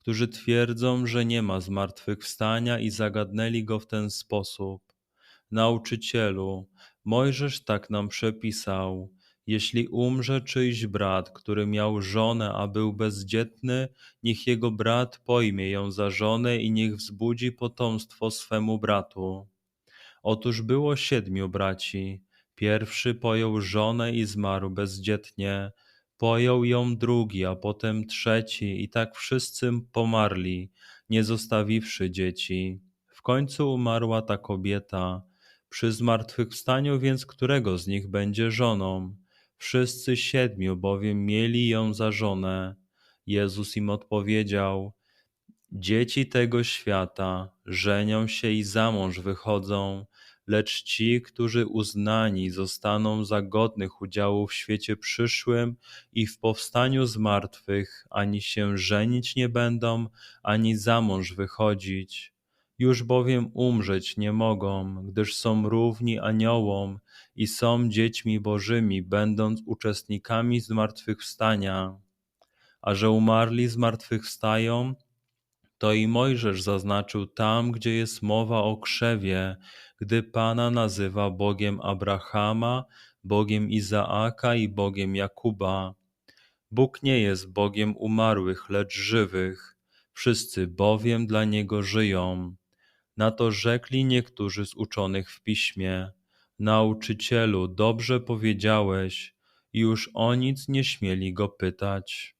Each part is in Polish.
którzy twierdzą, że nie ma zmartwychwstania i zagadnęli go w ten sposób. Nauczycielu, Mojżesz tak nam przepisał. Jeśli umrze czyjś brat, który miał żonę, a był bezdzietny, niech jego brat pojmie ją za żonę i niech wzbudzi potomstwo swemu bratu. Otóż było siedmiu braci. Pierwszy pojął żonę i zmarł bezdzietnie, Pojął ją drugi, a potem trzeci, i tak wszyscy pomarli, nie zostawiwszy dzieci. W końcu umarła ta kobieta. Przy zmartwychwstaniu więc którego z nich będzie żoną? Wszyscy siedmiu bowiem mieli ją za żonę. Jezus im odpowiedział: Dzieci tego świata żenią się i za mąż wychodzą, lecz ci, którzy uznani zostaną za godnych udziału w świecie przyszłym i w powstaniu z martwych, ani się żenić nie będą, ani za mąż wychodzić. Już bowiem umrzeć nie mogą, gdyż są równi aniołom i są dziećmi bożymi, będąc uczestnikami zmartwychwstania. A że umarli zmartwychwstają, to i Mojżesz zaznaczył tam, gdzie jest mowa o krzewie, gdy Pana nazywa Bogiem Abrahama, Bogiem Izaaka i Bogiem Jakuba. Bóg nie jest Bogiem umarłych, lecz żywych, wszyscy bowiem dla Niego żyją. Na to rzekli niektórzy z uczonych w piśmie: Nauczycielu, dobrze powiedziałeś, już o nic nie śmieli go pytać.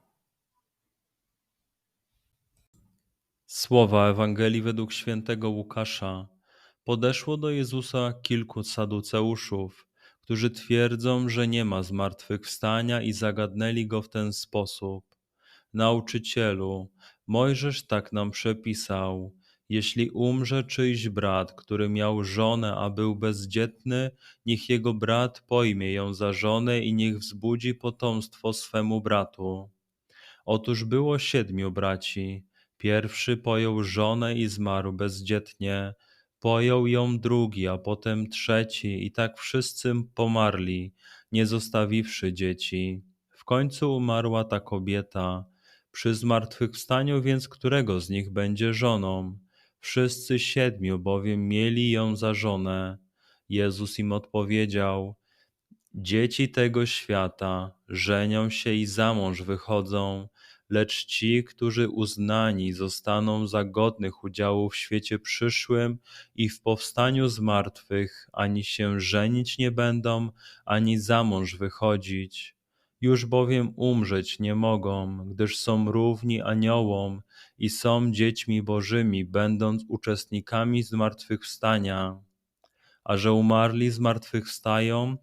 Słowa Ewangelii według świętego Łukasza. Podeszło do Jezusa kilku saduceuszów, którzy twierdzą, że nie ma zmartwychwstania i zagadnęli go w ten sposób. Nauczycielu, Mojżesz tak nam przepisał. Jeśli umrze czyjś brat, który miał żonę, a był bezdzietny, niech jego brat pojmie ją za żonę i niech wzbudzi potomstwo swemu bratu. Otóż było siedmiu braci. Pierwszy pojął żonę i zmarł bezdzietnie, pojął ją drugi, a potem trzeci, i tak wszyscy pomarli, nie zostawiwszy dzieci. W końcu umarła ta kobieta. Przy zmartwychwstaniu więc którego z nich będzie żoną? Wszyscy siedmiu bowiem mieli ją za żonę. Jezus im odpowiedział: Dzieci tego świata żenią się i za mąż wychodzą, lecz ci, którzy uznani zostaną za godnych udziału w świecie przyszłym i w powstaniu z martwych, ani się żenić nie będą, ani za mąż wychodzić. Już bowiem umrzeć nie mogą, gdyż są równi aniołom i są dziećmi bożymi, będąc uczestnikami zmartwychwstania. A że umarli zmartwychwstają,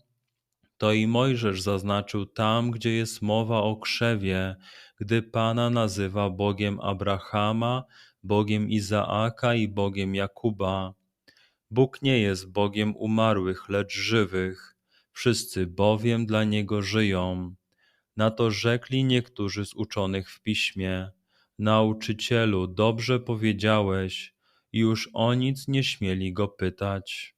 to i Mojżesz zaznaczył tam, gdzie jest mowa o krzewie, gdy Pana nazywa Bogiem Abrahama, Bogiem Izaaka i Bogiem Jakuba. Bóg nie jest Bogiem umarłych, lecz żywych, wszyscy bowiem dla Niego żyją. Na to rzekli niektórzy z uczonych w piśmie: Nauczycielu, dobrze powiedziałeś, już o nic nie śmieli go pytać.